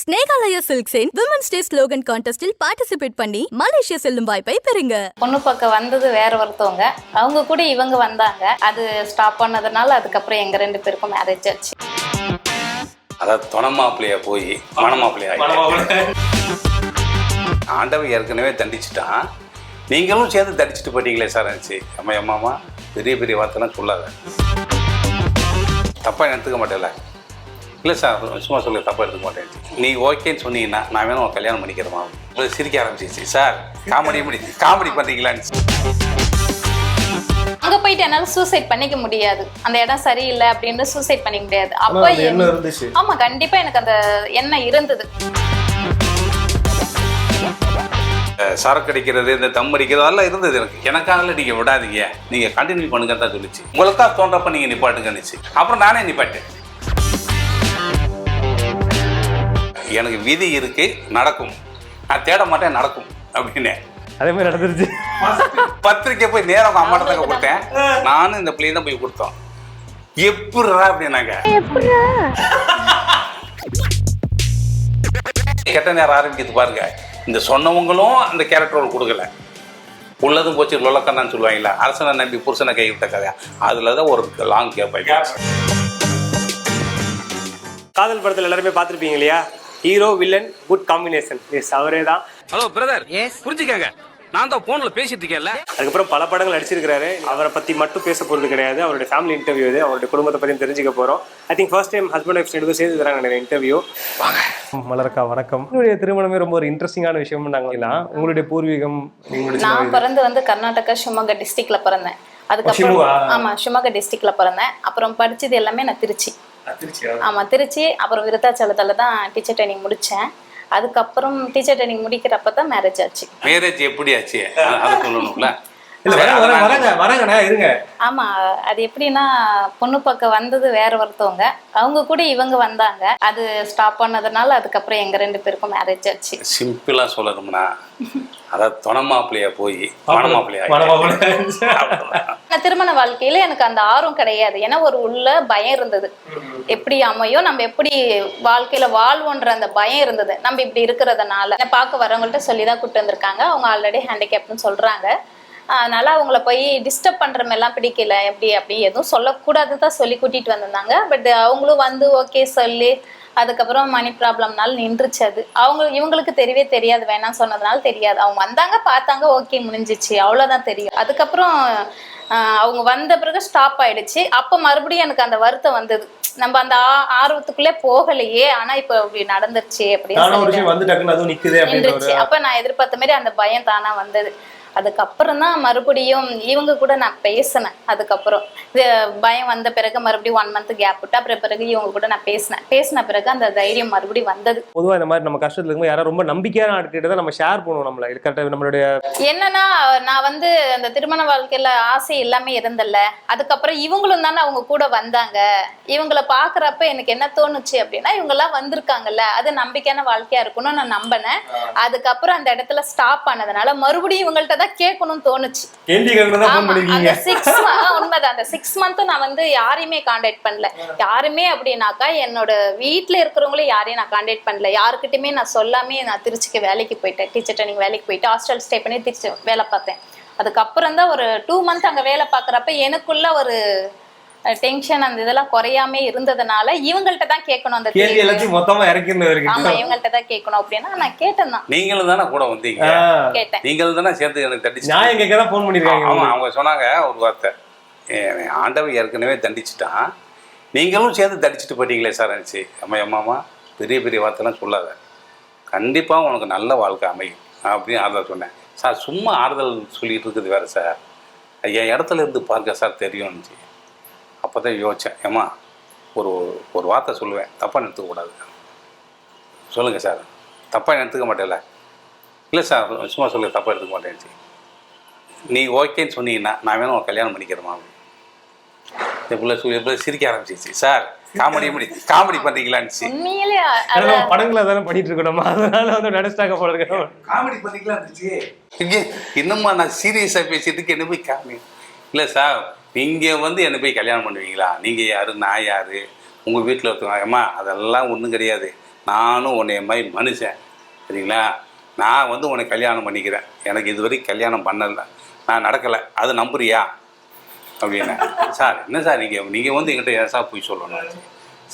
ஸ்னேகாலயா சில்க்ஸின் women's day slogan கான்டெஸ்டில் participate பண்ணி மலேசியா செல்லும் வாய்ப்பை பெறுங்க. பொண்ணு பக்கம் வந்தது வேற ஒருத்தவங்க. அவங்க கூட இவங்க வந்தாங்க. அது ஸ்டாப் பண்ணதுனால அதுக்கப்புறம் எங்க ரெண்டு பேருக்கும் மேரேஜ் ஆச்சு. அதாவது துணை மாப்பிள்ளையா போய் மணமாப்பிள்ளையா ஆண்டவன் ஏற்கனவே தண்டிச்சிட்டான். நீங்களும் சேர்ந்து தண்டிச்சிட்டு போயிட்டீங்களே சார் நினச்சி அம்மா அம்மாமா பெரிய பெரிய வார்த்தைலாம் சொல்லாத. தப்பாக எடுத்துக்க மாட்டேல இல்லை சார் சும்மா சொல்லு தப்பாக எடுத்துக்க மாட்டேன். நீ ஓகேன்னு சொன்னீங்கன்னா நான் வேணும் கல்யாணம் பண்ணிக்கிறேமா உங்களுக்கு சிரிக்க ஆரம்பிச்சிச்சு சார் காமெடி முடி காமெடி பண்ணுறீங்களான்னு அங்க போயிட்டு என்னால சூசைட் பண்ணிக்க முடியாது. அந்த இடம் சரியில்லை அப்படின்னு சூசைட் பண்ணிக்க முடியாது. அப்ப அந்த என்- எண்ணம் இருந்துச்சு. ஆமா கண்டிப்பா எனக்கு அந்த எண்ணம் இருந்தது. சரக்கு அடிக்கிறது இந்த தம் அடிக்கிறது அதெல்லாம் இருந்தது எனக்கு. எனக்காக நீங்கள் விடாதீங்க. நீங்கள் கண்டினியூ பண்ணுங்கன்னு தான் சொல்லிச்சு. உங்களுக்கா தோன்றப்ப நீங்கள் நிப்பாட்டுங்கன்னுச்சு அப்புறம் நானே நிப்பாட்டேன். எனக்கு விதி இருக்கு நடக்கும். நான் தேட மாட்டேன் நடக்கும் அப்படின்னு. அதே மாதிரி நடந்துருச்சு. பத்திரிக்கை போய் நேரம் அம்மாட்ட தாங்க கொடுத்தேன். நானும் இந்த பிள்ளையும் தான் போய் கொடுத்தோம். எப்படிரா அப்படின்னாங்க. கெட்ட நேரம் ஆரம்பிக்குது பாருங்க. இந்த சொன்னவங்களும் அந்த கேரக்டர் ரோல் கொடுக்கல. உள்ளதும் போச்சு லொலக்கண்ணான்னு சொல்லுவாங்கல்ல. அரசனை நம்பி புருஷனை கைவிட்ட கதை. அதுல தான் ஒரு லாங் கேப் ஆயிடுச்சு. காதல் படத்துல எல்லாருமே பார்த்திருப்பீங்க இல்லையா? Hero villain good combination yes அவரே தான். ஹலோ பிரதர் புரிஞ்சுக்கங்க. நான் தான் போன்ல பேசிட்டு இருக்கேன்ல. அதுக்கப்புறம் பல படங்கள் நடிச்சிருக்காரு அவரை பத்தி மட்டும் பேச போறது கிடையாது. அவருடைய ஃபேமிலி இன்டர்வியூ இது. அவருடைய குடும்பத்தை பத்தி தெரிஞ்சுக்க போறோம். I think first time husband wife ரெண்டு சேர்ந்து தராங்க நிறைய இன்டர்வியூ மலர்க்கா வணக்கம். உங்களுடைய திருமணமே ரொம்ப ஒரு இன்ட்ரெஸ்டிங்கான விஷயம் நாங்களா உங்களுடைய பூர்வீகம் நான் பிறந்து வந்து கர்நாடகா ஷிமோகா டிஸ்ட்ரிக்ட்ல பிறந்தேன். அதுக்கப்புறம்? ஆமா ஷிமோகா டிஸ்ட்ரிக்ட்ல பிறந்தேன். அப்புறம் படிச்சது எல்லாமே நான் திருச்சி. ஆ, திருச்சியா? ஆமா திருச்சி அப்புறம் விருத்தாச்சலத்துல தான் டீச்சர் ட்ரைனிங் முடிச்சேன். அதுக்கப்புறம் டீச்சர் ட்ரைனிங் முடிக்கிறப்ப தான் மேரேஜ் ஆச்சு. மேரேஜ் எப்படி ஆச்சு அதை சொல்லணும்ல? ஆமா அது எப்படின்னா பொண்ணு பக்கம் வந்தது வேற ஒருத்தவங்க. அவங்க கூட இவங்க வந்தாங்க. அது ஸ்டாப் பண்ணதுனால அதுக்கப்புறம் எங்க ரெண்டு பேருக்கும் மேரேஜ் ஆச்சு. சிம்பிளா சொல்லணும்னா அதாவது துணை மாப்பிள்ளையா போய் மணமாப்பிள்ளையா திருமண வாழ்க்கையில எனக்கு அந்த ஆர்வம் கிடையாது. ஏன்னா ஒரு உள்ள பயம் இருந்தது. எப்படி அமையும் நம்ம எப்படி வாழ்க்கையில வாழ்வோன்ற அந்த பயம் இருந்தது. நம்ம இப்படி இருக்கிறதுனால. பார்க்க வரவங்கள்ட்ட சொல்லி தான் கூட்டு வந்திருக்காங்க. அவங்க ஆல்ரெடி ஹேண்டிகேப்னு சொல்றாங்க. அதனால அவங்கள போய் டிஸ்டர்ப் பண்ற மாதிரிலாம் பிடிக்கல. எப்படி அப்படி எதுவும் சொல்லக்கூடாது தான் சொல்லி கூட்டிட்டு வந்திருந்தாங்க. பட் அவங்களும் வந்து ஓகே சொல்லி அதுக்கப்புறம் மணி ப்ராப்ளம்னால நின்றுச்சு அது. அவங்க இவங்களுக்கு தெரியவே தெரியாது வேணாம் சொன்னதுனால தெரியாது. அவங்க வந்தாங்க பார்த்தாங்க ஓகே முடிஞ்சிச்சு. அவ்வளோதான் தெரியும். அதுக்கப்புறம் ஆஹ், அவங்க வந்த பிறகு ஸ்டாப் ஆயிடுச்சு. அப்போ மறுபடியும் எனக்கு அந்த வருத்தம் வந்தது. நம்ம அந்த ஆர்வத்துக்குள்ளே போகலையே. ஆனா இப்போ இப்படி நடந்துருச்சு அப்படின்னு அப்ப நான் எதிர்பார்த்த மாதிரி அந்த பயம் தானா வந்தது. அதுக்கப்புறம் தான் மறுபடியும் இவங்க கூட நான் பேசினேன். அதுக்கப்புறம் இது பயம் வந்த பிறகு மறுபடியும் ஒன் மந்த் கேப் விட்டு அப்புறம் பிறகு இவங்க கூட நான் பேசினேன். பேசின பிறகு அந்த தைரியம் மறுபடியும் வந்தது. பொதுவா இந்த மாதிரி நம்ம கஷ்டத்துல இருக்கும்போது யாராவது ரொம்ப நம்பிக்கையான ஆட்கிட்ட தான் நம்ம ஷேர் பண்ணுவோம் நம்மள. கரெக்டாக நம்மளுடைய என்னன்னா நான் வந்து அந்த திருமண வாழ்க்கையில ஆசை எல்லாமே இருந்தல்ல அதுக்கப்புறம் இவங்களும் தானே அவங்க கூட வந்தாங்க. இவங்கள பாக்குறப்ப எனக்கு என்ன தோணுச்சு அப்படின்னா இவங்க எல்லாம் வந்திருக்காங்கல்ல. அது நம்பிக்கையான வாழ்க்கையா இருக்கணும்னு நான் நம்பினேன். அதுக்கப்புறம் அந்த இடத்துல ஸ்டாப் பண்ணதுனால மறுபடியும் இவங்கள்ட்ட தான் கேட்கணும்னு தோணுச்சு. அந்த சிக்ஸ் உண்மைதான். அந்த சிக்ஸ் மந்த் நான் வந்து யாரையுமே காண்டாக்ட் பண்ணல. யாருமே அப்படின்னாக்கா என்னோட வீட்ல இருக்கிறவங்களே யாரையும் நான் காண்டாக்ட் பண்ணல. யாருக்கிட்டயுமே நான் சொல்லாமே நான் திருச்சிக்கு வேலைக்கு போயிட்டேன். டீச்சர் ட்ரைனிங் வேலைக்கு போயிட்டு ஹாஸ்டல் ஸ்டே பண்ணி திருச்சி வேலை பார்த்தேன். அதுக்கப்புறம் தான் ஒரு டூ மந்த் அங்க வேலை பார்க்குறப்ப எனக்குள்ள ஒரு டென்ஷன் அந்த இதெல்லாம் குறையாம இருந்ததுனால இவங்கள்ட்ட தான் கேட்கணும் அந்த கேள்வி. எல்லாத்தையும் மொத்தமா இறக்கிருந்து ஆமா இவங்கள்ட்ட தான் கேட்கணும் அப்படின்னா நான் கேட்டேன் தான். நீங்களும் தானே கூட வந்தீங்க? கேட்டேன். நீங்களும் தானே சேர்ந்து எனக்கு தண்டிச்சு நியாயம் கேட்க தான் ஃபோன் பண்ணிருக்காங்க ஆமா அவங்க சொன்னாங்க ஒரு வார்த்தை. "ஏ, ஆண்டவன் ஏற்கனவே தண்டிச்சிட்டான். நீங்களும் சேர்ந்து தண்டிச்சிட்டு போயிட்டீங்களே சார் நினச்சி அம்மா அம்மாமா பெரிய பெரிய வார்த்தைலாம் சொல்லாத. கண்டிப்பாக உனக்கு நல்ல வாழ்க்கை அமையும். அப்படின்னு ஆறுதல் சொன்னேன். சார் சும்மா ஆறுதல் சொல்லிட்டு இருக்குது வேறு சார். என் இடத்துல இருந்து பார்க்க சார் தெரியும்னுச்சு அப்போ தான் யோசித்தேன் ஏம்மா ஒரு ஒரு வார்த்தை சொல்லுவேன். தப்பாக எடுத்துக்கக்கூடாது சொல்லுங்கள் சார். தப்பாக எடுத்துக்க மாட்டேல்ல இல்லை சார் சும்மா சொல்லு தப்பாக எடுத்துக்க மாட்டேன்னுச்சு. நீ ஓகேன்னு சொன்னீங்கன்னா நான் வேணும் கல்யாணம் பண்ணிக்கிறேமா இந்த பிள்ளை சொல்லி பிள்ளை சிரிக்க ஆரம்பிச்சிச்சு சார் காமெடி முடி காமெடி படங்களை தானே பண்ணிட்டு இருக்கோம் நம்ம அதனால வந்து நடிச்சிட்டாங்க போல காமெடி பண்ணிக்கலாம் இருந்துச்சு இங்கே இன்னும்மா நான் சீரியஸாக பேசிட்டுக்கு என்ன போய் காமெடி? இல்லை சார் நீங்கள் வந்து என்னை போய் கல்யாணம் பண்ணுவீங்களா? நீங்கள் யார்? நான் யார்? உங்கள் வீட்டில் ஒருத்தவங்க அம்மா அதெல்லாம் ஒன்றும் கிடையாது. நானும் உன்னைய மாதிரி மனுஷன். சரிங்களா? நான் வந்து உன்னை கல்யாணம் பண்ணிக்கிறேன். எனக்கு இதுவரைக்கும் கல்யாணம் பண்ணலை. நான் நடக்கலை. அது நம்புறியா? அப்படின்னு. சார் என்ன சார் நீங்கள் நீங்கள் வந்து என்கிட்ட ஏன் சார் போய் சொல்லணும்?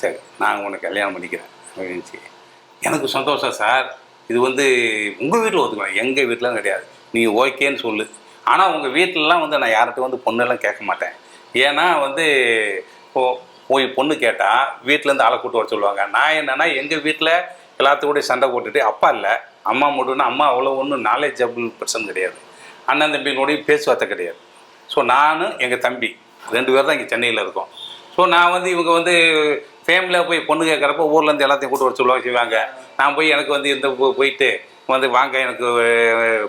சரி நான் உனக்கு கல்யாணம் பண்ணிக்கிறேன். அப்படின்னுச்சு எனக்கு சந்தோஷம் சார். இது வந்து உங்கள் வீட்டில் ஒத்துக்கலாம் எங்கள் வீட்டிலாம் கிடையாது. நீங்கள் ஓகேன்னு சொல்லு. ஆனால் உங்கள் வீட்டிலலாம் வந்து நான் யார்கிட்ட வந்து பொண்ணெல்லாம் கேட்க மாட்டேன். ஏன்னா வந்து இப்போ போய் பொண்ணு கேட்டால் வீட்டிலேருந்து ஆளை கூட்டு வர சொல்லுவாங்க. நான் என்னென்னா எங்கள் வீட்டில் எல்லாத்துக்கூடயும் சண்டை போட்டுட்டு அப்பா இல்லை அம்மா மட்டும்னா அம்மா அவ்வளோ ஒன்றும் நாலேஜபிள் பர்சன் கிடையாது. அண்ணன் தம்பிங்களோடையும் பேச்சுவார்த்தை கிடையாது. ஸோ நானும் எங்கள் தம்பி ரெண்டு பேர் தான் இங்கே சென்னையில் இருக்கோம். ஸோ நான் வந்து இவங்க வந்து ஃபேமிலியாக போய் பொண்ணு கேட்குறப்ப ஊர்லேருந்து எல்லாத்தையும் கூட்டு வர சொல்லுவாங்க செய்வாங்க. நான் போய் எனக்கு வந்து இந்த போயிட்டு வந்து வாங்க எனக்கு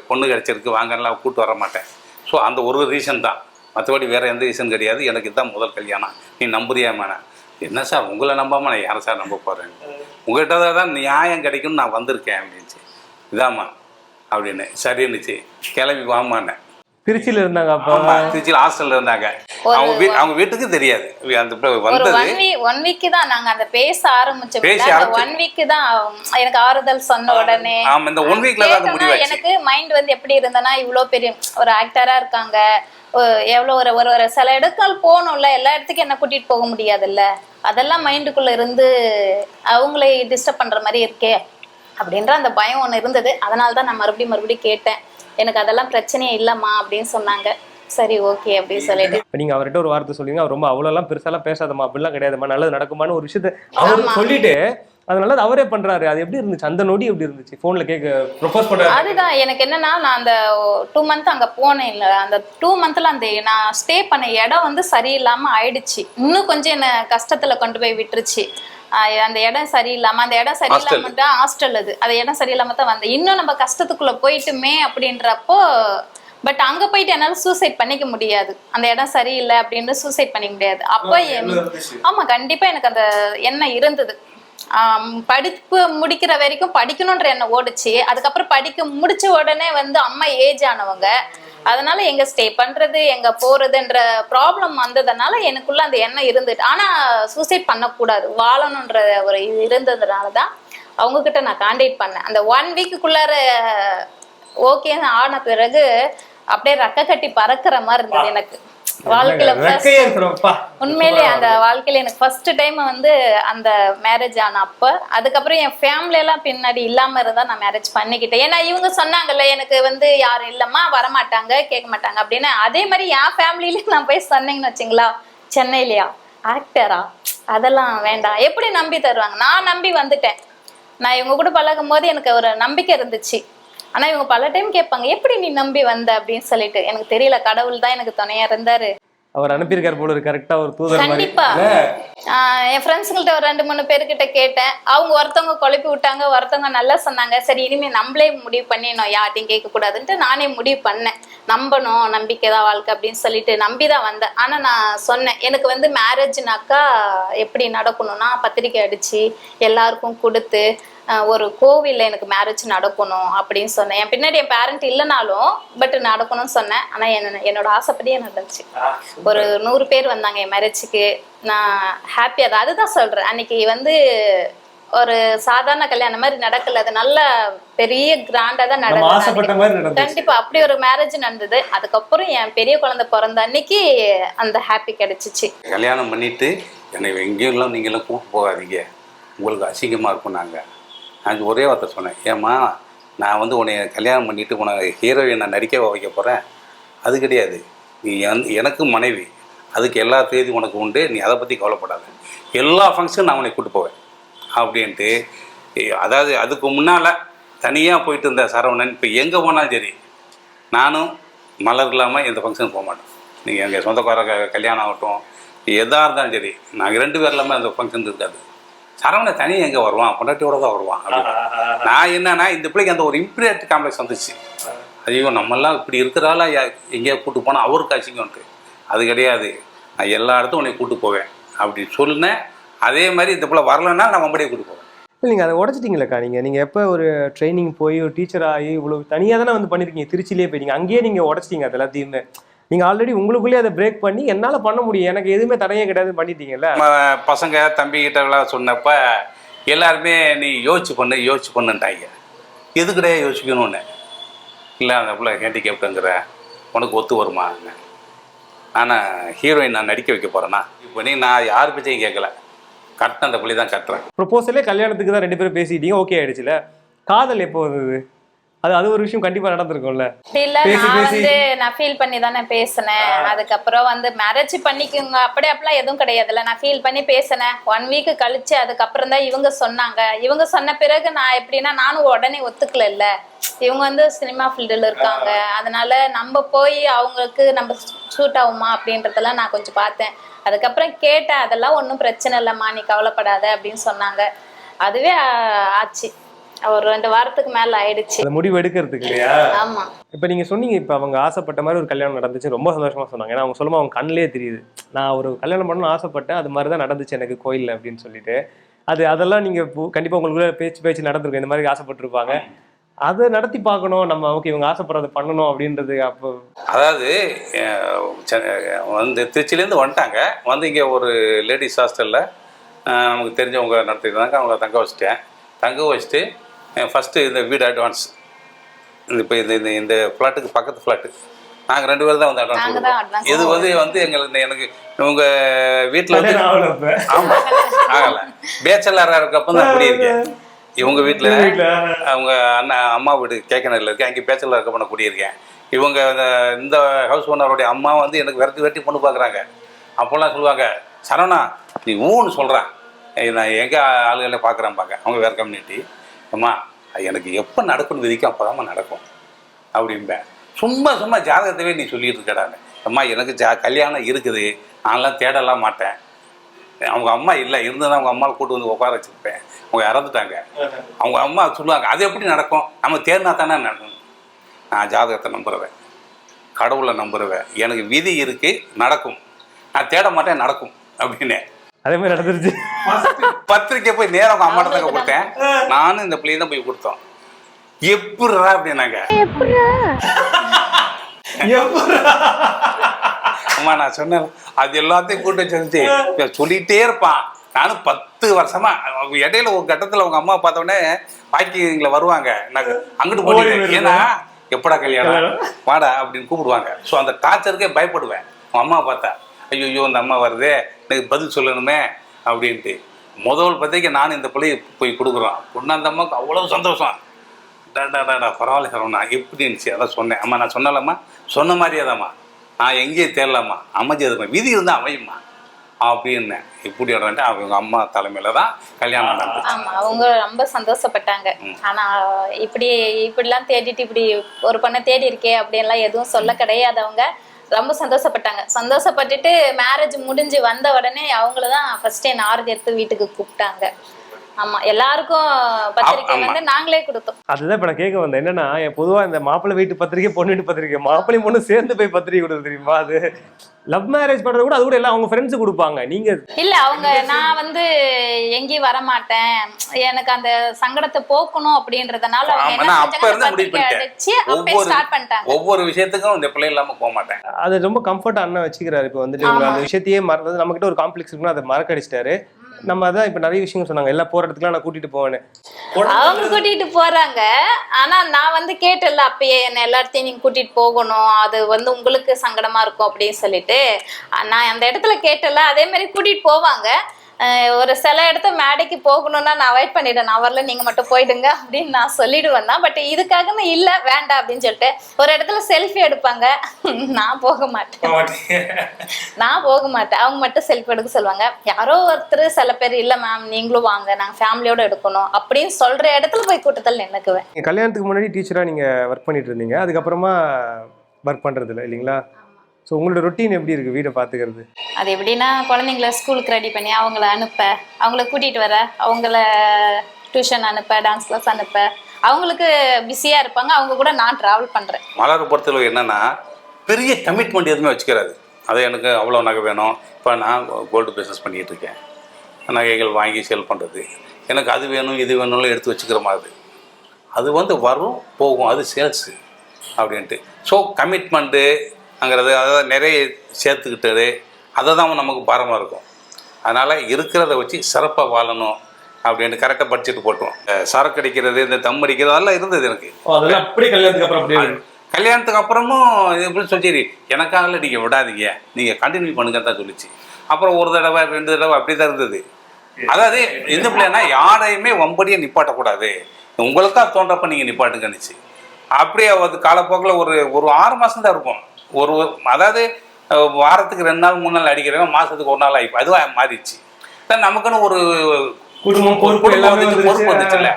பொண்ணு கிடச்சிருக்கு வாங்கலாம் கூப்பிட்டு வர மாட்டேன். ஸோ அந்த ஒரு ரீசன் தான். மற்றபடி வேறு எந்த ரீசன் கிடையாது. எனக்கு இதுதான் முதல் கல்யாணம். நீ நம்புறியாமான என்ன சார் உங்களை நம்பாமல் நான் யாரை சார் நம்ப போகிறேன் உங்கள்கிட்ட தான் நியாயம் கிடைக்கும்னு நான் வந்திருக்கேன் அப்படின்ச்சு இதாம்மா அப்படின்னு. சரின்னுச்சு. கிளம்பி வாமான்னேன் திருச்சியில இருந்தாங்க அப்ப. திருச்சியில் ஹாஸ்டல்ல இருந்தாங்க. அவங்க வீ அவங்க வீட்டுக்கு தெரியாது. அந்த வந்தது. ஒன் வீக் ஒன் வீக் தான் நாங்க அந்த பேச ஆரம்பிச்சோம் பேசி ஒன் வீக் தான் எனக்கு ஆறுதல் சொன்ன உடனே. ஆமா இந்த ஒன் வீக்ல தான் முடிவாச்சு. எனக்கு மைண்ட் வந்து எப்படி இருந்தனா இவ்ளோ பெரிய ஒரு ஆக்டரா இருக்காங்க. எவ்வளவு ஒரு ஒரு ஒரு சில இடங்கள் போகணும்ல. எல்லா இடத்துக்கும் என்ன கூட்டிட்டு போக முடியாதுல்ல. அதெல்லாம் மைண்டுக்குள்ள இருந்து அவங்களே டிஸ்டர்ப் பண்ற மாதிரி இருக்கே அப்படின்ற அந்த பயம் ஒண்ணு இருந்தது. அதனால தான் நான் மறுபடியும் மறுபடியும் கேட்டேன். எனக்கு அதெல்லாம் பிரச்சனையே இல்லம்மா அப்படின்னு சொன்னாங்க. சரி ஓகே அப்படின்னு சொல்லிட்டு. இப்ப நீங்க அவர்கிட்ட ஒரு வார்த்தை சொல்லுவீங்க. அவர் ரொம்ப அவ்வளோலாம் பெருசாலாம் பேசாதம்மா அப்படிலாம் கிடையாதும்மா நல்லது நடக்குமான்னு ஒரு விஷயத்த அவர். சொல்லிட்டு அது நல்லது அவரே பண்றாரு. அது எப்படி இருந்துச்சு? அந்த நொடி எப்படி இருந்துச்சு? போன்ல கேட்க ப்ரொபோஸ் பண்றாரு அதுதான் எனக்கு என்னன்னா நான் அந்த டூ மந்த் அங்க போனேன் இல்ல. அந்த டூ மந்த்ல அந்த நான் ஸ்டே பண்ண இடம் வந்து சரியில்லாம ஆயிடுச்சு. இன்னும் கொஞ்சம் என்ன கஷ்டத்துல கொண்டு போய் விட்டுருச்சு. அந்த இடம் சரியில்லாம அந்த இடம் சரியில்லாம தான் ஹாஸ்டல் அது. அந்த இடம் சரியில்லாம தான் வந்தேன் இன்னும் நம்ம கஷ்டத்துக்குள்ள போயிட்டுமே அப்படின்றப்போ பட் அங்க போயிட்டு என்னால சூசைட் பண்ணிக்க முடியாது. அந்த இடம் சரியில்லை அப்படின்னு சூசைட் பண்ணிக்க முடியாது. அப்போ ஆமா கண்டிப்பா எனக்கு அந்த எண்ணம் இருந்தது. படிப்பு முடிக்கிற வரைக்கும் படிக்கணுன்ற எண்ணம் ஓடுச்சு. அதுக்கப்புறம் படிக்க முடிச்ச உடனே வந்து அம்மா ஏஜ் ஆனவங்க. அதனால எங்க ஸ்டே பண்றது எங்க போறதுன்ற ப்ராப்ளம் வந்ததுனால எனக்குள்ள அந்த எண்ணம் இருந்துட்டு ஆனா சூசைட் பண்ணக்கூடாது. வாழணுன்ற ஒரு இது இருந்ததுனால தான் அவங்க கிட்ட நான் கான்டாக்ட் பண்ணேன். அந்த ஒன் வீக்குள்ளார ஓகே ஆன பிறகு அப்படியே ரெக்க கட்டி பறக்கிற மாதிரி இருந்தது எனக்கு. வாழ்க்கையில உண்மையிலே அந்த வாழ்க்கையில எனக்கு ஃபர்ஸ்ட் டைம் வந்து அந்த மேரேஜ் ஆன அப்ப அதுக்கப்புறம் என் ஃபேமிலி எல்லாம் பின்னாடி இல்லாம இருந்தா நான் மேரேஜ் பண்ணிக்கிட்டேன். ஏன்னா இவங்க சொன்னாங்கல்ல எனக்கு வந்து யாரும் இல்லம்மா வரமாட்டாங்க கேட்க மாட்டாங்க அப்படின்னு. அதே மாதிரி என் ஃபேமிலிலயும் நான் போய் சொன்னீங்கன்னு வச்சுங்களா சென்னையிலயா? ஆக்டரா அதெல்லாம் வேண்டாம். எப்படி நம்பி தருவாங்க? நான் நம்பி வந்துட்டேன். நான் இவங்க கூட பழகும் போது எனக்கு ஒரு நம்பிக்கை இருந்துச்சு. ஆனா இவங்க பல டைம் கேட்பாங்க எப்படி நீ நம்பி வந்த? அப்படின்னு சொல்லிட்டு. எனக்கு தெரியல கடவுள் தான் எனக்கு துணையா இருந்தாரு. அவர் அனுப்பியிருக்காரு போல கரெக்டா ஒரு தூதர் மாதிரி. கண்டிப்பா. ஆஹ் என் ஃப்ரெண்ட்ஸுங்கள்ட்ட ஒரு ரெண்டு மூணு பேர்கிட்ட கேட்டேன். அவங்க ஒருத்தவங்க குழப்பி விட்டாங்க ஒருத்தவங்க நல்லா சொன்னாங்க. சரி இனிமே நம்மளே முடிவு பண்ணிடணும் யார்ட்டையும் கேட்க கூடாதுன்ட்டு நானே முடிவு பண்ணேன். நம்பணும் நம்பிக்கை தான் வாழ்க்கை அப்படின்னு சொல்லிட்டு நம்பி தான் வந்தேன். ஆனா நான் சொன்னேன் எனக்கு வந்து மேரேஜ்னாக்கா எப்படி நடக்கணும்னா பத்திரிக்கை அடிச்சு எல்லாருக்கும் கொடுத்து ஒரு கோவில்ல எனக்கு மேரேஜ் நடக்கணும் அப்படின்னு சொன்னேன். என் பின்னாடி என் பேரண்ட் இல்லைனாலும் பட் நடக்கணும்னு சொன்னேன். ஆனா என்ன என்னோட ஆசைப்படியே நடந்துச்சு. ஒரு நூறு பேர் வந்தாங்க என் மேரேஜுக்கு நான் ஹாப்பியாக தான் அதுதான் சொல்றேன். அன்னைக்கு வந்து ஒரு சாதாரண கல்யாணம் மாதிரி நடக்கல. அது நல்ல பெரிய கிராண்டா தான் நடந்தது. கண்டிப்பா அப்படி ஒரு மேரேஜ் நடந்தது. அதுக்கப்புறம் என் பெரிய குழந்தை பிறந்த அன்னைக்கு அந்த ஹாப்பி கிடைச்சிச்சு. கல்யாணம் பண்ணிட்டு என்னை எங்கேயும் நீங்களாம் கூப்பிட்டு போகாதீங்க. உங்களுக்கு அசிங்கமாக இருக்கும் நாங்கள் நான் ஒரே வார்த்தை சொன்னேன். ஏம்மா நான் வந்து உன்னை கல்யாணம் பண்ணிட்டு உனக்கு ஹீரோயினை நடிக்க வைக்க போகிறேன் அது கிடையாது. நீ என் எனக்கும் மனைவி. அதுக்கு எல்லா தேதி உனக்கு உண்டு. நீ அதை பற்றி கவலைப்படாத. எல்லா ஃபங்க்ஷனும் நான் உன்னை கூப்பிட்டு போவேன். அப்படின்ட்டு அதாவது அதுக்கு முன்னால் தனியாக போயிட்டு இருந்த சரவணன் இப்போ எங்கே போனாலும் சரி நானும் மலர் இல்லாமல் எந்த ஃபங்க்ஷனுக்கு போக மாட்டேன் நீங்கள் எங்கள் சொந்தக்கார கல்யாணம் ஆகட்டும் எதாக இருந்தாலும் சரி நாங்கள் ரெண்டு பேர் இல்லாமல் அந்த ஃபங்க்ஷன் இருக்காது. சரவணன் தனியாக எங்கே வருவான்? பொண்டாட்டியோட தான் வருவான் அப்படின்னு. நான் என்னன்னா இந்த பிள்ளைக்கு அந்த ஒரு இம்ப்ரீட் காம்ப்ளெக்ஸ் வந்துச்சு. ஐயோ நம்மெல்லாம் இப்படி இருக்கிறால எங்கேயா கூட்டு போனால் அவருக்கு அசிங்கம்ட்டு அது கிடையாது. நான் எல்லா இடத்தும் உன்னை கூட்டு போவேன் அப்படி சொன்னேன். அதே மாதிரி இந்த பிள்ளை வரலன்னா நான் மம்படியே கூட்டு போவேன். இல்ல, நீங்க அதை உடச்சிட்டீங்களக்கா நீங்க. நீங்க எப்ப ஒரு ட்ரைனிங் போய் ஒரு டீச்சர் ஆகி இவ்வளவு தனியா தானே வந்து பண்ணிருக்கீங்க? திருச்சிலேயே போயிட்டீங்க அங்கேயே நீங்க உடச்சிட்டீங்க அது எல்லாத்தையுமே நீங்க ஆல்ரெடி உங்களுக்குள்ளேயே அதை பிரேக் பண்ணி என்னால பண்ண முடியும். எனக்கு எதுவுமே தடையே கிடையாது பண்ணிட்டீங்கல்ல? பசங்க தம்பிக்கிட்ட எல்லாம் சொன்னப்ப எல்லாருமே நீ யோசிச்சு பண்ணு யோசிச்சு பண்ணுன்ட்டாங்க. எதுக்குடே யோசிக்கணும்னு? இல்லை அந்த பிள்ளை ஹேண்டிகேப்டுங்கிற உனக்கு ஒத்து வருமா? ஆனால் ஹீரோயின் நான் நடிக்க வைக்க போகிறேன்னா இப்போ நீ நான் யார் பற்றியும் கேட்கல. கட்டின அந்த பிள்ளை தான் கட்டுறேன். ப்ரொபோசலே கல்யாணத்துக்கு தான் ரெண்டு பேரும் பேசிட்டீங்க ஓகே ஆயிடுச்சுல? காதல் எப்போ வந்தது? அது அது ஒரு விஷயம் கண்டிப்பா நடந்திருக்கும்ல. இல்ல நான். வந்து நான் ஃபீல் பண்ணி தானே பேசினேன். அதுக்கப்புறம் வந்து மேரேஜ் பண்ணிக்கோங்க. அப்படி அப்படிலாம் எதுவும் கிடையாதுல்ல. நான் ஃபீல் பண்ணி பேசினேன். ஒன் வீக் கழிச்சு அதுக்கப்புறம் தான் இவங்க சொன்னாங்க. இவங்க சொன்ன பிறகு நான் எப்படின்னா நானும் உடனே ஒத்துக்கல இல்ல இவங்க வந்து சினிமா ஃபீல்டில் இருக்காங்க. அதனால நம்ம போய் அவங்களுக்கு நம்ம சூட் ஆகுமா அப்படின்றதெல்லாம் நான் கொஞ்சம் பார்த்தேன். அதுக்கப்புறம் கேட்டேன் அதெல்லாம் ஒன்றும் பிரச்சனை இல்லைம்மா. நீ கவலைப்படாத அப்படின்னு சொன்னாங்க. அதுவே ஆச்சு. ஒரு ரெண்டு வாரத்துக்கு மேல ஆயிடுச்சு. அந்த முடிவு எடுக்கிறதுக்கு இல்லையா? ஆமா. இப்போ நீங்க சொன்னீங்க இப்போ அவங்க ஆசைப்பட்ட மாதிரி ஒரு கல்யாணம் நடந்துச்சு ரொம்ப சந்தோஷமா சொன்னாங்க. ஏன்னா அவங்க சொல்லும்போது அவங்க கண்ணிலே தெரியுது. நான் ஒரு கல்யாணம் பண்ணணும்னு ஆசைப்பட்டேன் அது மாதிரி தான் நடந்துச்சு எனக்கு கோயில்ல அப்படின்னு சொல்லிட்டு. அது அதெல்லாம் நீங்க கண்டிப்பா உங்களுக்குள்ள பேச்சு பேச்சு நடந்திருக்கும். இந்த மாதிரி ஆசைப்பட்டிருப்பாங்க. அதை நடத்தி பார்க்கணும். நம்ம ஓகே இவங்க ஆசைப்படுறதை பண்ணணும் அப்படின்றது அப்போ அதாவது வந்து திருச்சியிலேருந்து வந்துட்டாங்க. வந்து இங்கே ஒரு லேடிஸ் ஹாஸ்டலில் நமக்கு தெரிஞ்சவங்க நடத்திருந்தாங்க அவங்கள தங்க வச்சுட்டேன். தங்க வச்சுட்டு ஃபஸ்ட்டு இந்த வீடு அட்வான்ஸ் இந்த இப்போ இந்த இந்த இந்த ஃப்ளாட்டுக்கு பக்கத்து ஃப்ளாட்டு நாங்கள் ரெண்டு பேரும் தான் வந்து அட்வான்ஸ் இது வந்து வந்து எங்களுக்கு எனக்கு இவங்க வீட்டில் வந்து கல்யாணம் ஆகல இப்ப. ஆமா. ஆகல. பேச்சலரா இருக்கப்ப தான் குடியிருக்கேன் இவங்க வீட்டுல வீட்ல. அவங்க அண்ணன் அம்மா வீடு கேக்கனரில் இருக்கு. அங்கே பேச்சலர் இருக்கப்ப நான் குடியிருக்கேன் இவங்க இந்த- இந்த ஹவுஸ் ஓனருடைய அம்மா வந்து எனக்கு விரட்டி விரட்டி பொண்ணு பார்க்குறாங்க அப்போல்லாம் சொல்லுவாங்க சரவணா நீ ஊன்னு சொல்கிறேன் நான் எங்கே ஆளுகளை பார்க்குறேன் பார்க்க அவங்க வேறு கம்யூனிட்டி அம்மா அது எனக்கு எப்போ நடக்கும்னு விதிக்கும் அப்போ நடக்கும். அப்படிம்பேன். சும்மா சும்மா ஜாதகத்தவே நீ சொல்லிட்டு இருக்கடான்னு அம்மா எனக்கு ஜா கல்யாணம் இருக்குது. நான்லாம் தேடலாம் மாட்டேன். அவங்க அம்மா இல்லை இருந்தால் அவங்க அம்மாவை கூட்டு வந்து உட்கார வச்சிருப்பேன். அவங்க இறந்துட்டாங்க. அவங்க அம்மா சொல்லுவாங்க அது எப்படி நடக்கும்? நம்ம தேர்னா தானே நடக்கும். நான் ஜாதகத்தை நம்புறவேன். கடவுளை நம்புறவேன். எனக்கு விதி இருக்குது நடக்கும். நான் தேட மாட்டேன் நடக்கும். அப்படின்னு. அதே மாதிரி நடந்துருச்சு. பத்திரிக்கை போய் நேரம் அவங்க அம்மாட்ட தாங்க கொடுத்தேன். நானும் இந்த பிள்ளையும் தான் போய் கொடுத்தோம். எப்படிரா அப்படின்னாங்க. அம்மா நான் சொன்னேன் அது எல்லாத்தையும் கூட்டு இவன் சொல்லிட்டே இருப்பான். நானும் பத்து வருஷமா அவங்க இடையில ஒரு கட்டத்துல அவங்க அம்மா பார்த்த உடனே பாக்கிங்கள வருவாங்க. நான் அங்கிட்டு வருது. ஏன்னா எப்படா கல்யாணம்? வாடா அப்படின்னு கூப்பிடுவாங்க. ஸோ அந்த டார்ச்சருக்கே பயப்படுவேன். உன் அம்மா பார்த்தா. ஐயோ இந்த அம்மா வருதே எனக்கு பதில் சொல்லணுமே அப்படின்ட்டு. முதல் பத்திரிக்கை நான் இந்த பிள்ளையை போய் கொடுக்குறோம். பொண்ணு அந்த அம்மாவுக்கு அவ்வளோ சந்தோஷம். டாடா டாடா பரவாயில்ல சரவணா எப்படி இருந்துச்சு? அதான் சொன்னேன். அம்மா நான் சொன்னலம்மா சொன்ன மாதிரியே தாம்மா நான் எங்கேயும் தேடலாமா அமைஞ்சதுமா விதி இருந்தால் அமையுமா அப்படின்னேன் இப்படி வந்துட்டு அவங்க அம்மா தலைமையில தான் கல்யாணம் நடந்துச்சு. ஆமா. அவங்க ரொம்ப சந்தோஷப்பட்டாங்க. ஆனா இப்படி இப்படிலாம் தேடிட்டு இப்படி ஒரு பொண்ணை தேடி இருக்கே அப்படின்லாம் எதுவும் சொல்ல கிடையாது அவங்க. ரொம்ப சந்தோஷப்பட்டாங்க. சந்தோஷப்பட்டுட்டு மேரேஜ் முடிஞ்சு வந்த உடனே அவங்கள தான் ஃபர்ஸ்ட் என் ஆறுதி எடுத்து வீட்டுக்கு கூப்பிட்டாங்க. ஆமா எல்லாருக்கும் பத்திரிக்கை. வந்து நாங்களே கொடுத்தோம். அதுதான் இப்ப நான் கேட்க வந்தேன். என்னன்னா என் பொதுவா இந்த மாப்பிள்ளை வீட்டு பத்திரிக்கை பொண்ணு வீட்டு பத்திரிக்கை மாப்பிள்ளையும் பொண்ணு சேர்ந்து போய் பத்திரிக்கை கொடுத்து தெரியுமா அது? லவ் மேரேஜ் பண்றது கூட அது கூட எல்லாம் அவங்க ஃப்ரெண்ட்ஸ் கொடுப்பாங்க. நீங்க இல்ல அவங்க நான் வந்து எங்கேயும் வர மாட்டேன் எனக்கு அந்த சங்கடத்தை போக்கணும் அப்படின்றதுனால அப்ப இருந்து முடிவு பண்ணிட்டேன். ஒவ்வொரு ஸ்டார்ட் பண்ணிட்டாங்க. ஒவ்வொரு விஷயத்துக்கும் இந்த பிள்ளை இல்லாம போக மாட்டேன். அது ரொம்ப கம்ஃபர்ட் அண்ணன் வச்சுக்கிறாரு. இப்போ வந்துட்டு அந்த விஷயத்தையே மறந்தது நம்ம கிட்ட ஒரு காம்ப்ளெக்ஸ் இருக்குன்னு அதை மறக்கடிச்சிட்டாரு நம்ம அதான் இப்ப நிறைய விஷயங்கள் சொன்னாங்க. எல்லாம் போற இடத்துக்குலாம் நான் கூட்டிட்டு போவேன் அவங்க கூட்டிட்டு போறாங்க. ஆனா நான் வந்து கேட்டல அப்பயே என்ன எல்லாத்தையும் நீங்க கூட்டிட்டு போகணும். அது வந்து உங்களுக்கு சங்கடமா இருக்கும் அப்படின்னு சொல்லிட்டு. நான் அந்த இடத்துல கேட்டல அதே மாதிரி கூட்டிட்டு போவாங்க. ஒரு சில இடத்த மேடைக்கு போகணும்னா நான் அவாய்ட் பண்ணிட்டேன் நான் வரல நீங்க மட்டும் போயிடுங்க அப்படின்னு நான் சொல்லிடுவேன் தான் பட் இதுக்காக நான் இல்ல வேண்டாம் அப்படின்னு சொல்லிட்டு ஒரு இடத்துல செல்ஃபி எடுப்பாங்க. நான் போக மாட்டேன். நான் போக மாட்டேன். அவங்க மட்டும் செல்ஃபி எடுக்க சொல்லுவாங்க. யாரோ ஒருத்தர் சில பேர் இல்ல மேம் நீங்களும் வாங்க நாங்க ஃபேமிலியோட எடுக்கணும் அப்படின்னு சொல்ற இடத்துல போய் கூட்டத்தில் நின்னுக்குவேன். நீங்க கல்யாணத்துக்கு முன்னாடி டீச்சரா நீங்க ஒர்க் பண்ணிட்டு இருந்தீங்க. அதுக்கப்புறமா ஒர்க் பண்றது இல்லை இல்லைங்களா? ஸோ உங்களோட ரொட்டீன் எப்படி இருக்கு வீடை பாத்துக்கிறது அது எப்படின்னா குழந்தைங்கள ஸ்கூலுக்கு ரெடி பண்ணி அவங்கள அனுப்ப அவங்கள கூட்டிட்டு வர அவங்கள டியூஷன் அனுப்ப டான்ஸ் கிளாஸ் அனுப்ப. அவங்களுக்கு பிஸியா இருப்பாங்க. அவங்க கூட நான் டிராவல் பண்றேன். மலர் பொறுத்தளவு என்னன்னா பெரிய கமிட்மெண்ட் எதுவுமே வச்சுக்கிறாரு அது எனக்கு அவ்வளோ நகை வேணும். இப்போ நான் கோல்டு பிஸ்னஸ் பண்ணிகிட்டு இருக்கேன். நகைகள் வாங்கி சேல் பண்ணுறது எனக்கு அது வேணும் இது வேணும்னு எடுத்து வச்சுக்கிற மாதிரி. அது வந்து வரும் போகும். அது சேல்ஸு அப்படின்ட்டு. ஸோ கமிட்மெண்ட்டுங்கிறது அதாவது நிறைய சேர்த்துக்கிட்டது. அதை தான் நமக்கு பாரமாக இருக்கும். அதனால் இருக்கிறத வச்சு சிறப்பாக வாழணும் அப்படின்னு கரெக்டாக படிச்சுட்டு போட்டோம் சரக்கு அடிக்கிறது இந்த தம் அடிக்கிறது அதெல்லாம் இருந்தது எனக்கு. அப்படியே கல்யாணத்துக்கு அப்புறம் கல்யாணத்துக்கு அப்புறமும் எப்படி சொல்லி எனக்காக நீங்கள் விடாதீங்க. நீங்கள் கண்டினியூ பண்ணுங்க தான் சொல்லிச்சு. அப்புறம் ஒரு தடவை ரெண்டு தடவை அப்படி தான் இருந்தது. அதாவது எந்த பிள்ளைனா யாரையுமே வம்படியே நிப்பாட்டக்கூடாது. உங்களுக்கா தோன்றப்ப நீங்கள் நிப்பாட்டுங்கன்னுச்சு. அப்படியே அது காலப்போக்கில் ஒரு ஒரு ஆறு மாதம் தான் இருக்கும். ஒரு அதாவது வாரத்துக்கு ரெண்டு நாள் மூணு நாள் அடிக்கிறவங்க மாதத்துக்கு ஒரு நாள் ஆகி அதுவாக மாறிடுச்சு. தான் நமக்குன்னு ஒரு குடும்பம், பொறுப்பு குடும்பம் வந்துச்சு, பொறுப்பு. வந்துச்சுல்ல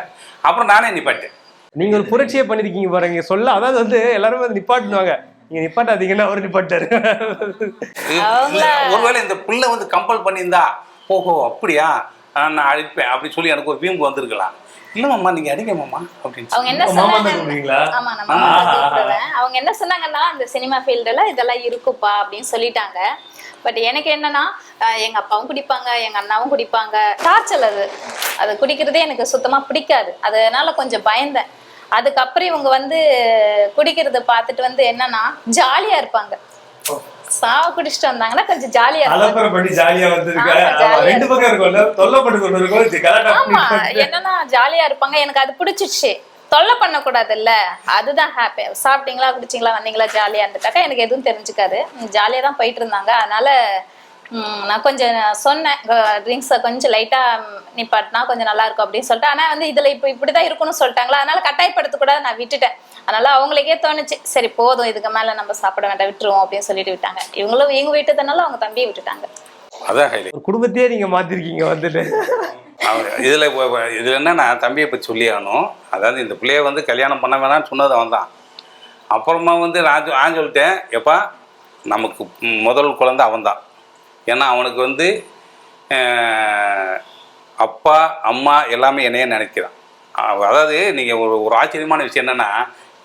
அப்புறம் நானே நிப்பாட்டேன். நீங்க ஒரு புரட்சியே பண்ணிருக்கீங்க பாருங்க சொல்ல. அதாவது வந்து எல்லாரும் வந்து நிப்பாட்டுவாங்க நீங்க நிப்பாட்டாதீங்கன்னா அவர் நிப்பாட்டாரு. ஒருவேளை இந்த பிள்ளை வந்து கம்பல் பண்ணியிருந்தா ஓஹோ அப்படியா? நான் அடிப்பேன் அப்படி சொல்லி எனக்கு ஒரு வீம்பு வந்திருக்கலாம். இல்லை மாமா நீங்க அடிங்க மாமா அப்படின்னு அவங்க என்ன சொன்னாங்க? ஆமா நான் மாமா தான் கூப்பிடுவேன் அவங்க என்ன சொன்னாங்கன்னா இந்த சினிமா ஃபீல்டுல இதெல்லாம் இருக்குப்பா அப்படின்னு சொல்லிட்டாங்க. பட் எனக்கு என்னன்னா எங்க அப்பாவும் குடிப்பாங்க எங்க அண்ணாவும் குடிப்பாங்க. காய்ச்சல் அது. அது குடிக்கிறதே எனக்கு சுத்தமா பிடிக்காது. அதனால கொஞ்சம் பயந்தேன். அதுக்கப்புறம் இவங்க வந்து குடிக்கிறத பார்த்துட்டு வந்து என்னன்னா ஜாலியா இருப்பாங்க. சாவ குடிச்சிட்டு வந்தாங்கன்னா கொஞ்சம் ஜாலியா இருப்பாங்க அலப்பறை பண்ணி ஜாலியா வந்திருக்க. ஆமா, ஆமா, ஜாலியா ரெண்டு பக்கம் இருக்கும்ல தொல்லப்பட்டு கொண்டு இருக்கும் ஆமா பண்ணி- என்னன்னா ஜாலியா இருப்பாங்க. எனக்கு அது பிடிச்சிருச்சு. தொல்லை பண்ணக்கூடாதுல்ல. அதுதான் ஹாப்பி சாப்பிட்டீங்களா குடிச்சிங்களா வந்தீங்களா ஜாலியா இருந்துட்டாக்கா எனக்கு எதுவும் தெரிஞ்சுக்காது. ஜாலியா தான் போயிட்டு இருந்தாங்க. அதனால நான் கொஞ்சம் சொன்னேன் ட்ரிங்க்ஸை கொஞ்சம் லைட்டா நிப்பாட்டினா கொஞ்சம் நல்லா இருக்கும் அப்படின்னு சொல்லிட்டு. ஆனா வந்து இதுல இப்போ இப்படிதான் இருக்கணும்னு சொல்லிட்டாங்களா? அதனால கட்டாயப்படுத்தக்கூடாது நான் விட்டுட்டேன். அதனால அவங்களுக்கே தோணுச்சு சரி போதும் இதுக்கு மேல நம்ம சாப்பிட வேண்டாம் விட்டுருவோம் அப்படின்னு சொல்லிட்டு விட்டாங்க. இவங்களும் இவங்க விட்டதுனால அவங்க தம்பியை விட்டுட்டாங்க. அதான் ஹைலைட் குடும்பத்தையே நீங்க மாத்திருக்கீங்க வந்துட்டு. இதில் இதில் என்னன்னா தம்பியை பற்றி சொல்லி ஆகணும் அதாவது இந்த பிள்ளைய வந்து கல்யாணம் பண்ண வேணாம்னு சொன்னது அவன் தான் அப்புறமா வந்து நான் நான் சொல்லிட்டேன் எப்பா நமக்கு முதல் குழந்தை அவன் தான் ஏன்னா அவனுக்கு வந்து அப்பா அம்மா எல்லாமே என்னையே நினைக்கிறான் அதாவது நீங்கள் ஒரு ஒரு ஆச்சரியமான விஷயம் என்னென்னா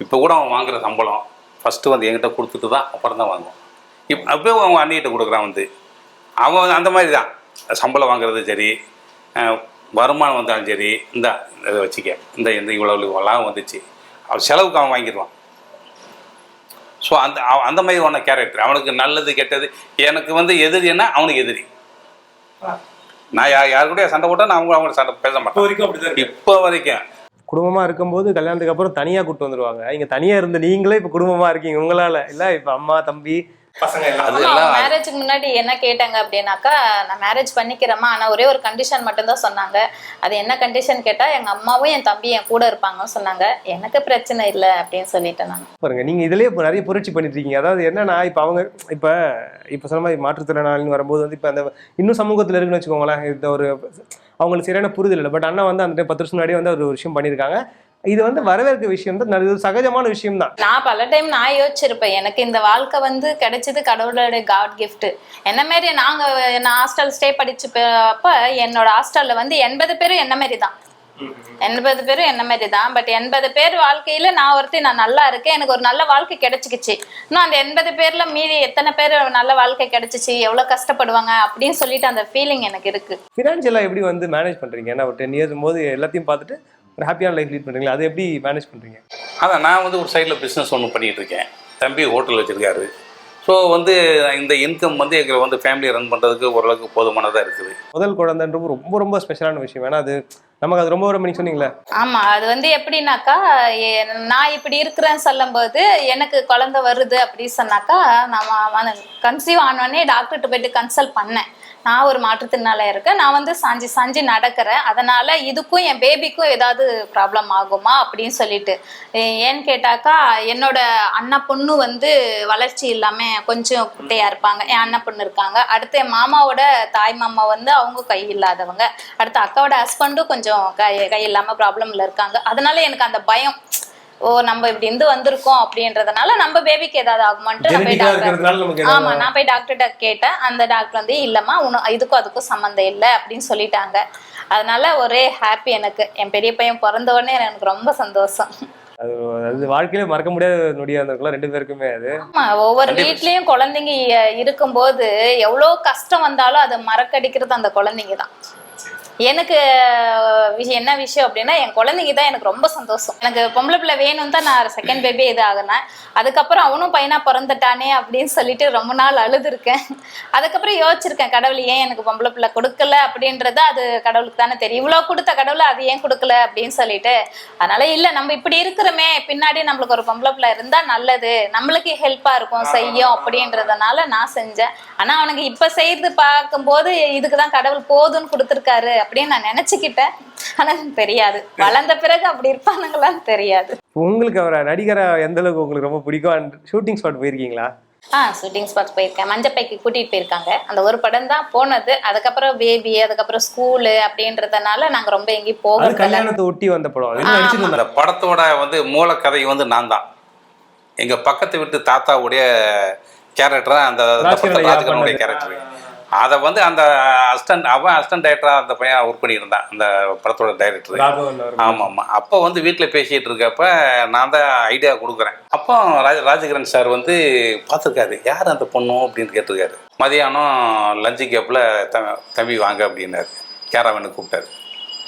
இப்போ கூட அவன் வாங்குற சம்பளம் ஃபஸ்ட்டு வந்து என்கிட்ட கொடுத்துட்டு தான் அப்புறம் தான் வாங்குவான் இப் அப்போ அவன் அண்ணிகிட்ட கொடுக்குறான் வந்து அவன் அந்த மாதிரி தான் சம்பளம் வாங்குறது சரி வருமானம் வந்தாலும் சரி இந்த இதை வச்சுக்க இந்த இந்த இவ்வளோ எல்லாம் வந்துச்சு அவன் செலவுக்கு அவன் வாங்கிடுவான் ஸோ அந்த அந்த மாதிரி ஒன்று கேரக்டர் அவனுக்கு நல்லது கெட்டது. எனக்கு வந்து எதிரின்னா அவனுக்கு எதிரி. நான் யா யாரு கூட சண்டை போட்டால் நான் அவங்க அவங்க சண்டை பேச இப்போ மாட்டேன் வரைக்கும். இப்போ வரைக்கும். குடும்பமா இருக்கும்போது கல்யாணத்துக்கு அப்புறம் தனியா கூட்டு வந்துருவாங்க. இங்க தனியா இருந்த நீங்களே இப்ப குடும்பமா இருக்கீங்க. உங்களால. இல்ல இப்ப அம்மா தம்பி மேரேஜுக்கு முன்னாடி என்ன கேட்டாங்க அப்படின்னாக்கா நான் மேரேஜ் பண்ணிக்கிறேம்மா ஆனா ஒரே ஒரு கண்டிஷன் மட்டும்தான் சொன்னாங்க. அது என்ன கண்டிஷன் கேட்டா எங்க அம்மாவும் என் தம்பி என் கூட இருப்பாங்கன்னு சொன்னாங்க. எனக்கு பிரச்சனை இல்லை அப்படின்னு சொல்லிட்டேன் நான். பாருங்க நீங்க இதுலயே இப்போ நிறைய புரட்சி பண்ணிட்டு இருக்கீங்க. அதாவது என்னன்னா இப்ப அவங்க இப்ப இப்ப சொன்ன மாதிரி மாற்றுத்திறனாளின்னு வரும்போது வந்து இப்ப அந்த இன்னும் சமூகத்துல இருக்குன்னு வச்சுக்கோங்களேன் இந்த ஒரு அவங்களுக்கு சரியான புரிதல் இல்லை. பட் அண்ணா வந்து அந்த பத்து வருஷம் முன்னாடி வந்து ஒரு விஷயம் பண்ணியிருக்காங்க. இது வந்து வரவேற்க விஷயம் தான் நல்ல- இது சகஜமான விஷயம் தான் நான் பல டைம் நான் யோசிச்சிருப்பேன். எனக்கு இந்த வாழ்க்கை வந்து கிடைச்சது கடவுளோட காட் gift. என்ன மாரி நாங்க நான் ஹாஸ்டல் ஸ்டே படிச்சு அப்ப என்னோட ஹாஸ்டல்ல வந்து எண்பது பேரும் என்ன மாரி தான். எண்பது பேரும் என்ன மாதிரி தான். பட் எண்பது பேர் வாழ்க்கையில நான் ஒருத்தி நான் நல்லா இருக்கேன். எனக்கு ஒரு நல்ல வாழ்க்கை கிடைச்சிக்கிச்சு. இன்னும் அந்த எண்பது பேர்ல மீதி எத்தனை பேர் நல்ல வாழ்க்கை கிடைச்சிச்சு எவ்வளவு கஷ்டப்படுவாங்க அப்படின்னு சொல்லிட்டு அந்த ஃபீலிங் எனக்கு இருக்கு. ஃபினான்ஷியலாக எப்படி வந்து மேனேஜ் பண்றீங்க? ஏன்னா ஒரு டென் இயர்ஸ் போது எல்லாத்தையும் பார்த்துட்டு ஒரு ஹாப்பியான லைஃப் லீட் பண்றீங்களா? அதை எப்படி மேனேஜ் பண்றீங்க? அதான் நான் வந்து ஒரு சைடில் பிஸ்னஸ் ஒன்று பண்ணிகிட்டு இருக்கேன் தம்பி ஹோட்டல் வச்சுருக்காரு. ஸோ வந்து இந்த இன்கம் வந்து எங்களை வந்து ஃபேமிலியை ரன் பண்ணுறதுக்கு ஓரளவுக்கு போதுமானதாக இருக்குது. முதல் குழந்தைன்றது ரொம்ப ரொம்ப ஸ்பெஷலான விஷயம். ஏன்னா அது நமக்கு அது ரொம்ப ரொம்ப நீங்க சொன்னீங்களே. ஆமா அது வந்து எப்படின்னாக்கா நான் இப்படி இருக்கிறேன்னு சொல்லும்போது எனக்கு குழந்தை வருது அப்படி சொன்னாக்கா நான் கன்சீவ் ஆனோடனே டாக்டர்கிட்ட போயிட்டு கன்சல்ட் பண்ணேன். நான் ஒரு மாற்றுத்திறனால இருக்கேன். நான் வந்து சாஞ்சி சாஞ்சி நடக்கிறேன். அதனால இதுக்கும் என் பேபிக்கும் ஏதாவது ப்ராப்ளம் ஆகுமா அப்படின்னு சொல்லிட்டு. ஏன்னு கேட்டாக்கா என்னோட அண்ணா பொண்ணு வந்து வளர்ச்சி இல்லாமல் கொஞ்சம் குட்டையா இருப்பாங்க. என் அண்ணா பொண்ணு இருக்காங்க. அடுத்து என் மாமாவோட தாய் மாமா வந்து அவங்க கை இல்லாதவங்க. அடுத்து அக்காவோட ஹஸ்பண்டும் கொஞ்சம் கை கை இல்லாமல் ப்ராப்ளம்ல இருக்காங்க. அதனால எனக்கு அந்த பயம் ஓ நம்ம இப்படி இருந்து வந்திருக்கோம் அப்படின்றதுனால நம்ம பேபிக்கு ஏதாவது ஆகுமான்ட்டு நான் போய் டாக்டர் ஆமா நான் போய் டாக்டர்கிட்ட கேட்டேன். அந்த டாக்டர் வந்து இல்லம்மா உன இதுக்கும் அதுக்கும் சம்மந்தம் இல்லை அப்படின்னு சொல்லிட்டாங்க. அதனால ஒரே ஹாப்பி எனக்கு. என் பெரிய பையன் பிறந்த உடனே எனக்கு ரொம்ப சந்தோஷம். அது அது வாழ்க்கையில மறக்க முடியாத நொடியா இருந்திருக்கலாம் ரெண்டு பேருக்குமே அது. ஆமா ஒவ்வொரு வீட்லயும் குழந்தைங்க இருக்கும்போது எவ்வளோ கஷ்டம் வந்தாலும் அதை மறக்கடிக்கிறது அந்த குழந்தைங்க தான். எனக்கு விஷயம் என்ன விஷயம் அப்படின்னா என் குழந்தைக்கு தான் எனக்கு ரொம்ப சந்தோஷம். எனக்கு பொம்பளை பிள்ளை வேணும் தான் நான் செகண்ட் பேபி இது ஆகினேன். அதுக்கப்புறம் அவனும் பையனா பிறந்துட்டானே அப்படின்னு சொல்லிட்டு ரொம்ப நாள் அழுதுருக்கேன். அதுக்கப்புறம் யோசிச்சிருக்கேன் கடவுள் ஏன் எனக்கு பொம்பளை பிள்ளை கொடுக்கல அப்படின்றது அது கடவுளுக்கு தானே தெரியும். இவ்வளோ கொடுத்த கடவுள் அது ஏன் கொடுக்கல அப்படின்னு சொல்லிட்டு. அதனால இல்லை நம்ம இப்படி இருக்கிறோமே பின்னாடி நம்மளுக்கு ஒரு பொம்பளை பிள்ளை இருந்தால் நல்லது. நம்மளுக்கு ஹெல்ப்பாக இருக்கும் செய்யும் அப்படின்றதுனால நான் செஞ்சேன். ஆனால் அவனுக்கு இப்போ செய்யறது பார்க்கும்போது இதுக்கு தான் கடவுள் போதும்னு கொடுத்துருக்காரு. அப்படின்னு நான் நினைச்சுக்கிட்டேன். ஆனா தெரியாது. வளர்ந்த பிறகு அப்படி இருப்பானுங்களான்னு தெரியாது. உங்களுக்கு அவரை நடிகரா எந்த அளவுக்கு உங்களுக்கு ரொம்ப பிடிக்கும்? ஷூட்டிங் ஸ்பாட் போயிருக்கீங்களா? ஆ ஷூட்டிங் ஸ்பாட்ஸ் போயிருக்கேன். மஞ்சப்பைக்கு கூட்டிட்டு போயிருக்காங்க. அந்த ஒரு படம் தான் போனது. அதுக்கப்புறம் பேபி அதுக்கப்புறம் ஸ்கூலு அப்படின்றதுனால நாங்க ரொம்ப எங்கேயும் போகல கல்யாணத்தை ஒட்டி வந்த படம். அந்த படத்தோட வந்து மூலக்கதை வந்து நான் தான். எங்க பக்கத்து வீட்டு தாத்தாவுடைய கேரக்டர் அந்த. கேரக்டர் அதை வந்து அந்த அசிஸ்டன்ட் அவன் அசிஸ்டன்ட் டைரக்டரா அந்த பையன் ஒர்க் பண்ணியிருந்தான் அந்த படத்தோட டைரக்டர். ஆமாம் ஆமாம் அப்போ வந்து வீட்டில் பேசிகிட்டு இருக்கப்ப நான் தான் ஐடியா கொடுக்குறேன். அப்போ ராஜ ராஜகிரண் சார் வந்து பார்த்துருக்காரு. யார் அந்த பொண்ணு அப்படின்னு கேட்டிருக்காரு. மதியானம் லஞ்சு கேப்பில் த தம்பி வாங்க அப்படின்னாரு. கேரவனுக்கு கூப்பிட்டாரு.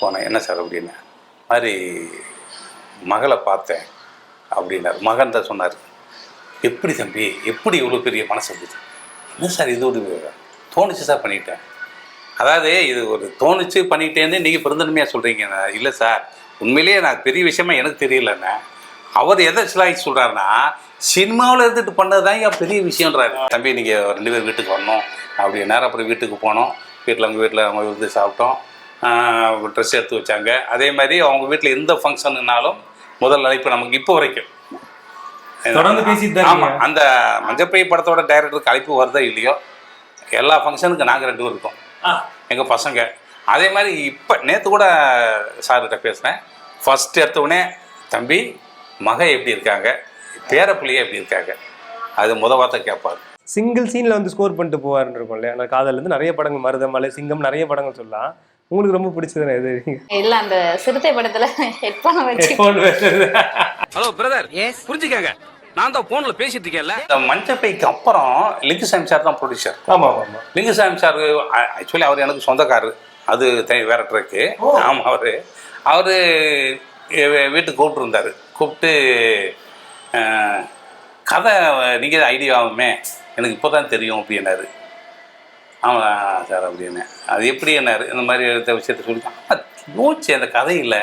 போனேன். என்ன சார் அப்படின்னு. மாதிரி மகளை பார்த்தேன் அப்படின்னாரு. மகன் தான் சொன்னார். எப்படி தம்பி? எப்படி இவ்வளோ பெரிய மனசு என்ன சார் இது? ஒரு தோணுச்சு சார் பண்ணிட்டேன் அதாவது இது ஒரு தோணுச்சு பண்ணிட்டேன்னு நீங்கள் பிறந்தனுமையாக சொல்கிறீங்க இல்லை சார் உண்மையிலேயே நான் பெரிய விஷயமா எனக்கு தெரியலண்ணே. அவர் எதை சிலாகி சொல்கிறாருன்னா சினிமாவில் இருந்துட்டு பண்ணது தான் ஏன் பெரிய விஷயன்றாரு தம்பி நீங்கள் ரெண்டு பேர் வீட்டுக்கு வரணும். அப்படி நேரம் அப்புறம் வீட்டுக்கு போனோம். வீட்டில் அவங்க வீட்டில் அவங்க விருந்து சாப்பிட்டோம். ட்ரெஸ் எடுத்து வச்சாங்க. அதே மாதிரி அவங்க வீட்டில் எந்த ஃபங்க்ஷனுனாலும் முதல் அழைப்பு நமக்கு இப்போ வரைக்கும். தொடர்ந்து பேசிட்டு தான் ஆமா இருக்கீங்க. அந்த மஞ்சப்பை படத்தோட டைரக்டருக்கு அழைப்பு வருதோ இல்லையோ? எல்லா ஃபங்க்ஷனுக்கு நாங்கள் ரெண்டு பேரும் இருக்கோம். எங்கள் பசங்க. அதே மாதிரி இப்போ நேற்று கூட சார்கிட்ட பேசினேன். ஃபர்ஸ்ட் எடுத்த உடனே தம்பி மக எப்படி இருக்காங்க? பேரப்பிள்ளையே எப்படி இருக்காங்க? அது முத வார்த்தை கேட்பார் சிங்கிள் சீன்ல வந்து ஸ்கோர் பண்ணிட்டு போவாருன்னு இருக்கும் இல்லையா? அந்த காதல்ல இருந்து நிறைய படங்கள் மருதமலை சிங்கம் நிறைய படங்கள் சொல்லலாம். உங்களுக்கு ரொம்ப பிடிச்சது எது? இல்ல அந்த சிறுத்தை படத்துல ஹெட்போனை வச்சு. ஹலோ பிரதர் புரிஞ்சுக்கங்க. நான் தான் போன்ல பேசிட்டு இருக்கேன்ல. இந்த மஞ்சப்பைக்கு அப்புறம் லிங்குசாமி சார் தான் ப்ரொடியூசர் ஆமா ஆமா லிங்குசாமி சார் ஆக்சுவலி அவர் எனக்கு சொந்தக்காரரு அது தனி வேற ட்ரக்கு ஆமாம் அவர். அவர் வீட்டுக்கு கூப்பிட்டுருந்தார். கூப்பிட்டு கதை நீங்கள் ஐடியா ஆகுமே எனக்கு இப்போ தான் தெரியும் அப்படின்னாரு. ஆமாம் சார் அப்படின்னு அது எப்படி என்னாரு? இந்த மாதிரி விஷயத்த சொல்லி யோசிச்சு அந்த கதையில்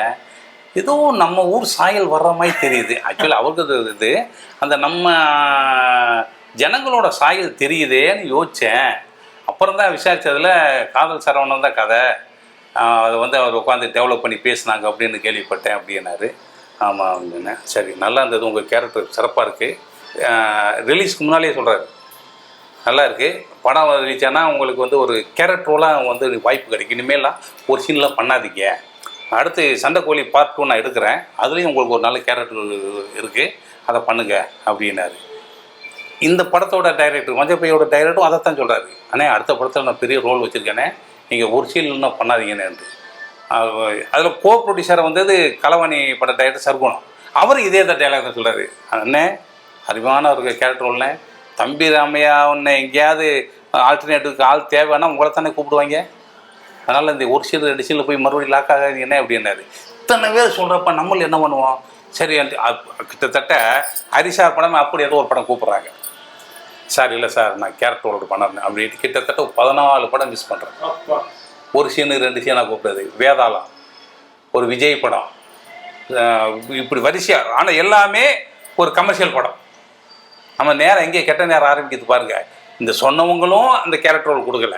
ஏதோ நம்ம ஊர் சாயல் வர்ற மாதிரி தெரியுது. ஆக்சுவலி அவருக்கு இது. அந்த நம்ம ஜனங்களோட சாயல் தெரியுதேன்னு யோசித்தேன் அப்புறம் தான் விசாரித்ததில் காதல் சரவணன் தான் கதை. அதை வந்து அவர் உட்காந்து டெவலப் பண்ணி பேசினாங்க அப்படின்னு கேள்விப்பட்டேன் அப்படின்னாரு. ஆமாம் அப்படின்னேன் சரி நல்லா இருந்தது. உங்கள் கேரக்டர் சிறப்பாக இருக்குது ரிலீஸ்க்கு முன்னாலே சொல்கிறாரு நல்லா இருக்குது படம் ரிலீஸ் ஆனால் உங்களுக்கு வந்து ஒரு கேரக்டரோலாம் வந்து வாய்ப்பு கிடைக்கும். இனிமேலாம் ஒரு சீன்லாம் பண்ணாதீங்க. அடுத்து சண்டைக்கோழி பார்ட் டூ நான் எடுக்கிறேன். அதுலேயும் உங்களுக்கு ஒரு நல்ல கேரக்டர் இருக்குது அதை பண்ணுங்க அப்படின்னாரு. இந்த படத்தோட டைரக்டர் மஞ்சப்பையோட டைரக்டரும் அதை தான் சொல்கிறாரு அண்ணே அடுத்த படத்தில் நான் பெரிய ரோல் வச்சுருக்கேனே. நீங்கள் ஒரு சீல் இன்னும் பண்ணாதீங்கன்னு அதில் கோ ப்ரொடியூசரை வந்தது கலவாணி பட டைரக்டர் சர்குணம். அவர் இதே தான் டைலாக் தான் சொல்கிறாரு அண்ணே அறிவான ஒரு கேரக்டர் உள்ளே தம்பி ராமையா உன்னை எங்கேயாவது ஆல்டர்னேட்டிவ்க்கு ஆள் தேவைன்னா உங்களை தானே கூப்பிடுவாங்க? அதனால் இந்த ஒரு சீல் ரெண்டு சீலில் போய் மறுபடியும் லாக் ஆகாது என்ன அப்படின்னாரு இத்தனை பேர் சொல்கிறப்ப நம்மள என்ன பண்ணுவோம்? சரி கிட்டத்தட்ட ஹரிசார் படம் அப்படி ஏதோ ஒரு படம் கூப்பிட்றாங்க. சார் இல்லை சார் நான் கேரக்டரோட பண்ணேன் அப்படின்னு கிட்டத்தட்ட ஒரு பதினாலு படம் மிஸ் பண்ணுறேன் ஒரு சீனு ரெண்டு சீனாக கூப்பிடுறது வேதாளம். ஒரு விஜய் படம். இப்படி வரிசையாக ஆனால் எல்லாமே ஒரு கமர்ஷியல் படம். நம்ம நேரம் எங்கே கெட்ட நேரம் ஆரம்பிக்குது பாருங்க. இந்த சொன்னவங்களும் அந்த கேரக்டர் ரோல் கொடுக்கல.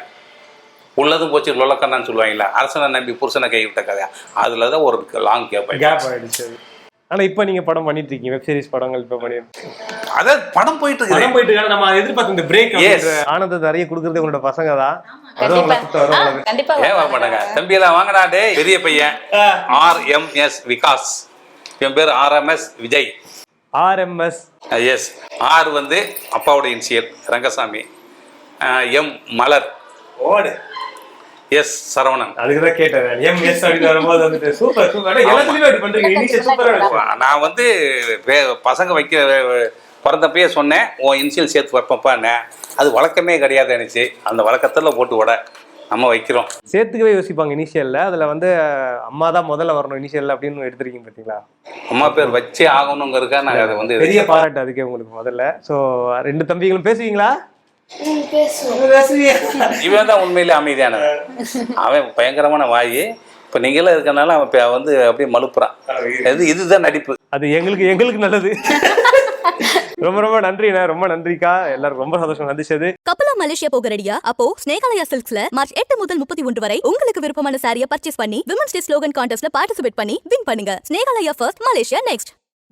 உள்ளதும் போச்சு லொலக்கண்ணான்னு சொல்லுவாங்களா அரசனை நம்பி புருஷனை கைவிட்ட கதை அதில் தான் ஒரு லாங் கேப் கேப் ஆயிடுச்சு. அது. ஆனா இப்போ நீங்க படம் பண்ணிட்டு இருக்கீங்க வெப் சீரிஸ் படங்கள் இப்போ பண்ணி அதாவது படம் போயிட்டு படம் போயிட்டு இருக்காங்க நம்ம எதிர்பார்த்த இந்த பிரேக் Yes. ஆனந்தத்தை நிறைய கொடுக்கறது உங்களோட பசங்க தான். வர மாட்டாங்க? தம்பியெல்லாம் வாங்கடா டேய். பெரிய பையன். ஆர்எம்எஸ் விகாஸ். என் பேர் RMS Vijay. RMS S R வந்து அப்பாவோட இனிஷியல் ரங்கசாமி. எம் மலர். ஓடு. எஸ் சரவணன். அதுக்கு தான் கேட்டேன் எம்எஸ் அப்படின்னு வரும்போது வந்துட்டு சூப்பர் சூப்பர். எல்லாத்துலயுமே அப்படி பண்றீங்க இனிஷியல் சூப்பரா நான் வந்து பசங்க வைக்க பிறந்தப்பயே சொன்னேன் உன் இனிஷியல் சேர்த்து வைப்பப்பான்னு அது வழக்கமே கிடையாது நினச்சி அந்த வழக்கத்தில் போட்டு விட. நம்ம வைக்கிறோம். சேர்த்துக்கவே யோசிப்பாங்க இனிஷியல்ல. அதுல வந்து அம்மா தான் முதல்ல வரணும் இனிஷியல்ல அப்படின்னு எடுத்திருக்கீங்க பாத்தீங்களா? அம்மா பேர் வச்சே ஆகணுங்கிறதுக்கா நாங்கள் அதை வந்து பெரிய பாராட்டு அதுக்கே உங்களுக்கு முதல்ல. சோ ரெண்டு தம்பிகளும் பேசுவீங்களா? இவன் தான் உண்மையிலே அமைதியானவன். அவன் பயங்கரமான வாயி. இப்போ நீங்களும் இருக்கனால அவன் இப்ப வந்து அப்படியே மலுப்புறான் இது இதுதான் நடிப்பு. அது எங்களுக்கு எங்களுக்கு நல்லது. ரொம்ப ரொம்ப நன்றிண்ணா ரொம்ப நன்றிக்கா. எல்லாரும் ரொம்ப சந்தோஷம் சந்திச்சது கப்பலா மலேசியா போக ரெடியா அப்போ ஸ்னேகாலயா சில்க்ஸ்ல மார்ச் எட்டு முதல் முப்பத்தி ஒன்று வரை உங்களுக்கு விருப்பமான சாரியை பர்ச்சேஸ் பண்ணி விமன்ஸ் டே ஸ்லோகன் கான்டெஸ்ட்ல பார்ட்டிசிபேட் பண்ணி வின் பண்ணுங்க. Snehalaya first Malaysia next